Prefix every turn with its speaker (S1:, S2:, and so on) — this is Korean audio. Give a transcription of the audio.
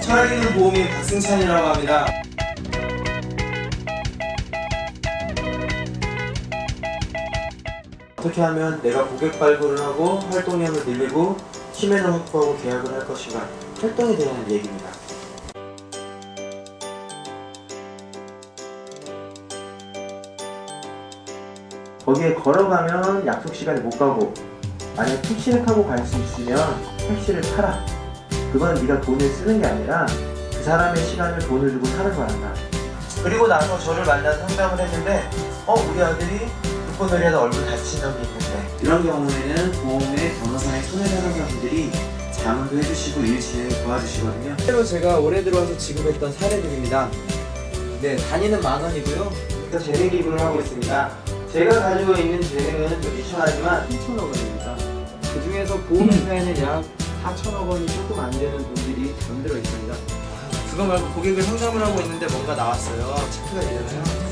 S1: 철학 있는 보험인 박승찬이라고 합니다. 어떻게 하면 내가 고객 발굴을 하고 활동량을 늘리고 힘에는 확보하고 계약을 할 것인가 활동에 대한 얘기입니다. 거기에 걸어가면 약속 시간에 못 가고 만약 택시를 타고 갈 수 있으면 택시를 타라. 그건 네가 돈을 쓰는 게 아니라 그 사람의 시간을 돈을 주고 사는 거란다. 그리고 나서 저를 만나서 상담을 했는데 어 우리 아들이 불꽃놀이 하다 얼굴 다친 적이 있는데 이런 경우에는 보험의 변호사의 손해배상사분들이 자문도 해주시고 일 진행을 도와주시거든요. 실제로 제가 올해 들어와서 지급했던 사례들입니다. 네, 단위는 만 원이고요. 일단 재능 기부를 하고 있습니다. 제가 가지고 있는 재능은 좀 미천하지만 2천억 원입니다. 그 중에서 보험회사에는 약 4천억 원이 조금 안 되는 돈들이 잠들어 있습니다. 그거 말고 고객을 상담을 하고 있는데 뭔가 나왔어요. 체크가 되잖아요.